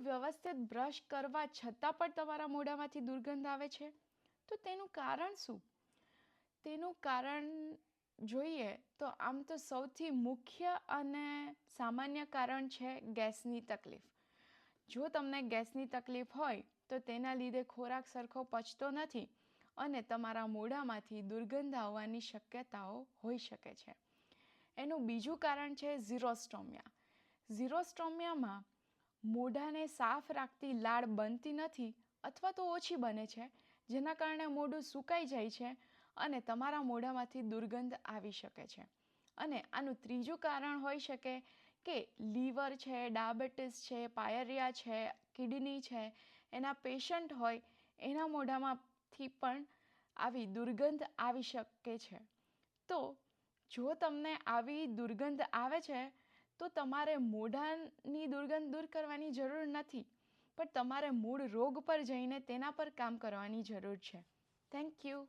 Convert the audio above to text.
વ્યવસ્થિત બ્રશ કરવા છતાં પણ તમારા મોઢામાંથી દુર્ગંધ આવે છે? તો તેનું કારણ શું? તેનું કારણ જોઈએ તો આમ તો સૌથી મુખ્ય અને સામાન્ય કારણ છે ગેસની તકલીફ. જો તમને ગેસની તકલીફ હોય, તો તેના લીધે ખોરાક સરખો પચતો નથી અને તમારા મોઢામાંથી દુર્ગંધ આવવાની શક્યતાઓ હોઈ શકે છે. એનું બીજું કારણ છે ઝીરોસ્ટોમિયા. ઝીરોસ્ટોમિયામાં મોઢાને સાફ રાખતી લાળ બનતી નથી અથવા તો ઓછી બને છે, જેના કારણે મોઢું સુકાઈ જાય છે અને તમારા મોઢામાંથી દુર્ગંધ આવી શકે છે. અને આનું ત્રીજું કારણ હોઈ શકે કે લીવર છે, ડાયાબિટીસ છે, પાયરિયા છે, કિડની છે, એના પેશન્ટ હોય, એના મોઢામાંથી પણ આવી દુર્ગંધ આવી શકે છે. તો જો તમને આવી દુર્ગંધ આવે છે તો તમારે મોઢાની દુર્ગંધ દૂર કરવાની જરૂર નથી. પણ તમારે મૂળ રોગ પર જઈને તેના પર કામ કરવાની જરૂર છે. Thank you